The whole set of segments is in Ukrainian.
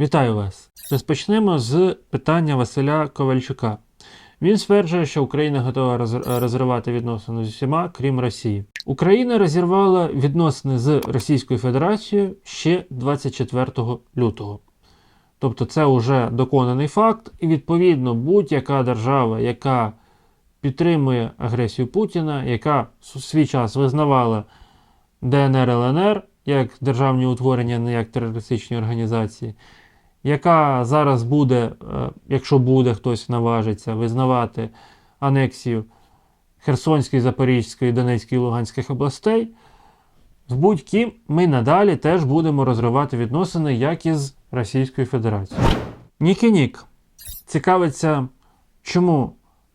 Вітаю вас! Розпочнемо з питання Василя Ковальчука. Він стверджує, що Україна готова роз- розривати відносини з усіма, крім Росії. Україна розірвала відносини з Російською Федерацією ще 24 лютого. Тобто це вже доконаний факт, і відповідно будь-яка держава, яка підтримує агресію Путіна, яка в свій час визнавала ДНР ЛНР як державні утворення, не як терористичні організації, яка зараз буде, е, якщо буде хтось наважиться, визнавати анексію Херсонської, Запорізької, Донецької і Луганських областей, з будь-ким ми надалі теж будемо розривати відносини, як із Російською Федерацією. Нікі Нік цікавиться, чому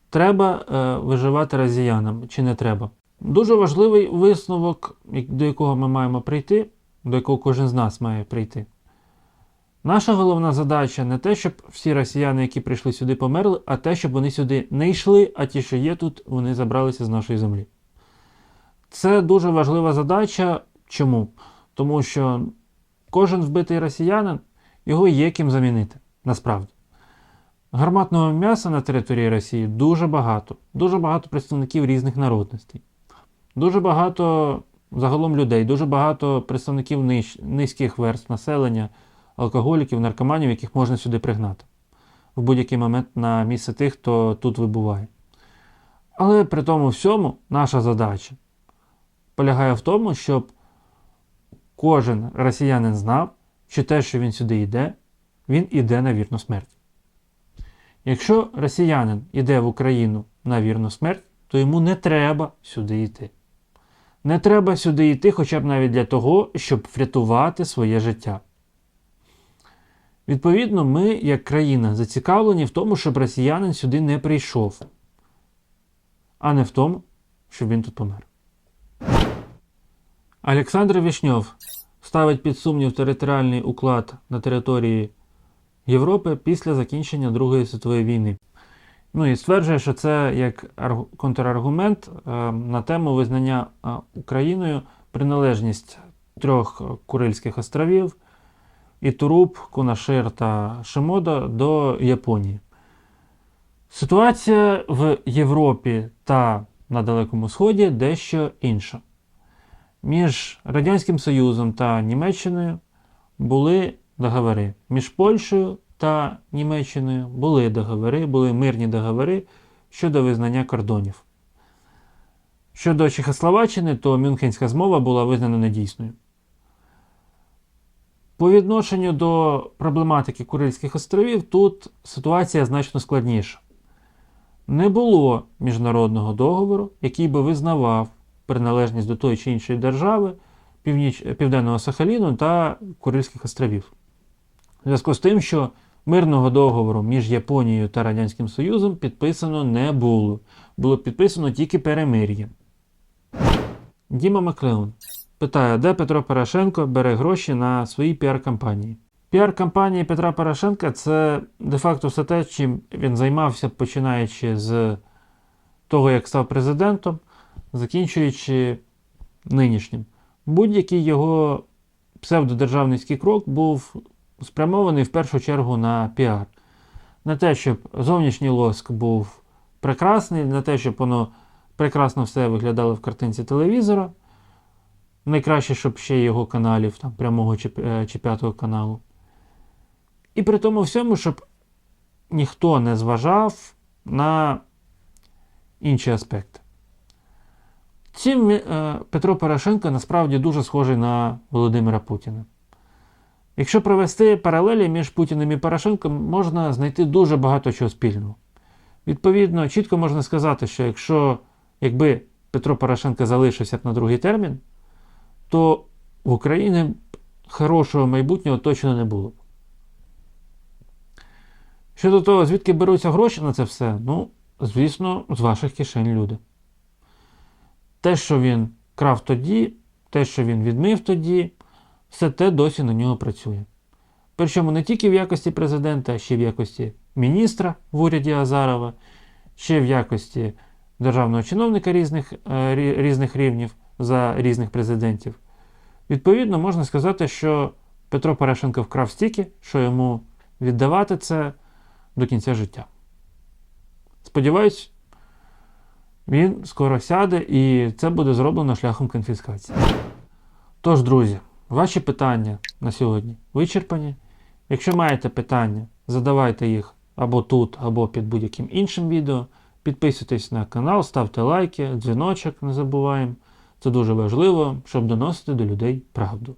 треба е, виживати росіянам, чи не треба. Дуже важливий висновок, до якого ми маємо прийти, до якого кожен з нас має прийти. Наша головна задача не те, щоб всі росіяни, які прийшли сюди, померли, а те, щоб вони сюди не йшли, а ті, що є тут, вони забралися з нашої землі. Це дуже важлива задача. Чому? Тому що кожен вбитий росіянин його є ким замінити. Насправді. Гарматного м'яса на території Росії дуже багато. Дуже багато представників різних народностей. Дуже багато загалом людей, дуже багато представників ниж, низьких верств населення, алкоголіків, наркоманів, яких можна сюди пригнати в будь-який момент на місце тих, хто тут вибуває. Але при тому всьому наша задача полягає в тому, щоб кожен росіянин знав, що те, що він сюди йде, він іде на вірну смерть. Якщо росіянин іде в Україну на вірну смерть, то йому не треба сюди йти. Не треба сюди йти хоча б навіть для того, щоб врятувати своє життя. Відповідно, ми, як країна, зацікавлені в тому, щоб росіянин сюди не прийшов, а не в тому, щоб він тут помер. Олександр Вішньов ставить під сумнів територіальний уклад на території Європи після закінчення Другої світової війни. Ну і стверджує, що це як контраргумент е, на тему визнання е, Україною приналежність трьох Курильських островів Ітуруб, Кунашир та Шимода до Японії. Ситуація в Європі та на Далекому Сході дещо інша. Між Радянським Союзом та Німеччиною були договори. Між Польщею та Німеччиною були договори, були мирні договори щодо визнання кордонів. Щодо Чехословаччини, то Мюнхенська змова була визнана недійсною. По відношенню до проблематики Курильських островів тут ситуація значно складніша. Не було міжнародного договору, який би визнавав приналежність до тої чи іншої держави Північ... Південного Сахаліну та Курильських островів. У зв'язку з тим, що мирного договору між Японією та Радянським Союзом підписано не було. Було підписано тільки перемир'я. Діма Маклеон питає, де Петро Порошенко бере гроші на свої піар-кампанії. Піар-кампанії Петра Порошенка це де-факто все те, чим він займався, починаючи з того, як став президентом, закінчуючи нинішнім. Будь-який його псевдодержавницький крок був спрямований в першу чергу на піар. На те, щоб зовнішній лоск був прекрасний, на те, щоб воно прекрасно все виглядало в картинці телевізора. Найкраще, щоб ще його каналів, там, прямого чи, е, чи п'ятого каналу. І при тому всьому, щоб ніхто не зважав на інші аспекти. Цим е, Петро Порошенко насправді дуже схожий на Володимира Путіна. Якщо провести паралелі між Путіним і Порошенком, можна знайти дуже багато чого спільного. Відповідно, чітко можна сказати, що якщо якби Петро Порошенко залишився б на другий термін, то в Україні хорошого майбутнього точно не було б. Щодо того, звідки беруться гроші на це все, ну, звісно, з ваших кишень люди. Те, що він крав тоді, те, що він відмив тоді, все те досі на нього працює. Причому не тільки в якості президента, а ще в якості міністра в уряді Азарова, ще в якості державного чиновника різних, е, різних рівнів за різних президентів. Відповідно, можна сказати, що Петро Порошенко вкрав стільки, що йому віддавати це до кінця життя. Сподіваюсь, він скоро сяде і це буде зроблено шляхом конфіскації. Тож, друзі, ваші питання на сьогодні вичерпані. Якщо маєте питання, задавайте їх або тут, або під будь-яким іншим відео. Підписуйтесь на канал, ставте лайки, дзвіночок не забуваємо. Це дуже важливо, щоб доносити до людей правду.